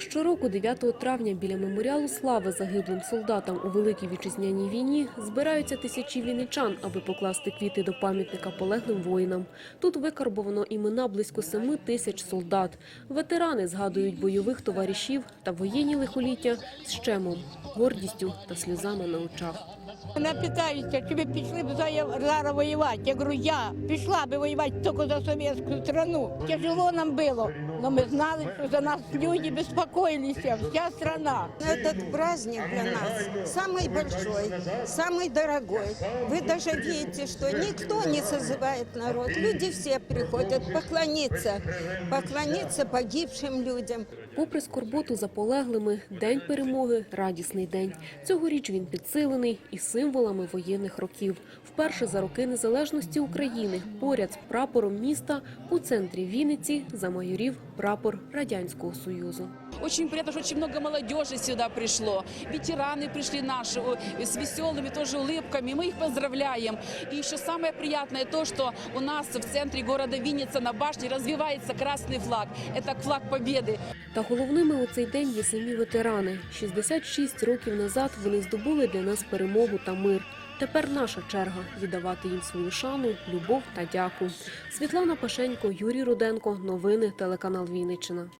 Щороку 9 травня біля меморіалу слави загиблим солдатам у Великій Вітчизняній війні збираються тисячі вінничан, аби покласти квіти до пам'ятника полеглим воїнам. Тут викарбовано імена близько семи тисяч солдат. Ветерани згадують бойових товаришів та воєнні лихоліття з щемом, гордістю та сльозами на очах. Мене питаються, чи ви пішли б за- зараз воювати. Я говорю, я пішла би воювати тільки за совєтську страну. Тяжело нам було, але ми знали, що за нас люди безпокоїлися, вся страна. Этот праздник для нас самый большой, самый дорогой. Вы даже видите, что никто не созывает народ. Люди все приходят поклониться, поклониться погибшим людям. Попри скорботу за полеглими, день перемоги радісний день. Цьогоріч він підсилений і символами воєнних років. Вперше за роки незалежності України поряд з прапором міста у центрі Вінниці замайорів прапор радянського союзу. Очень приятно, что очень много молодежи сюда пришло. Ветераны пришли наши о, с веселыми тоже улыбками. Мы их поздравляем. И еще самое приятное то, что у нас в центре города Винница на башне развивается красный флаг. Это флаг победы. Та головними у цей день є самі ветерани. 66 років назад вони здобули для нас перемогу та мир. Тепер наша черга віддавати їм свою шану, любов та дяку. Світлана Пашенько, Юрій Руденко. Новини телеканал Вінниччина.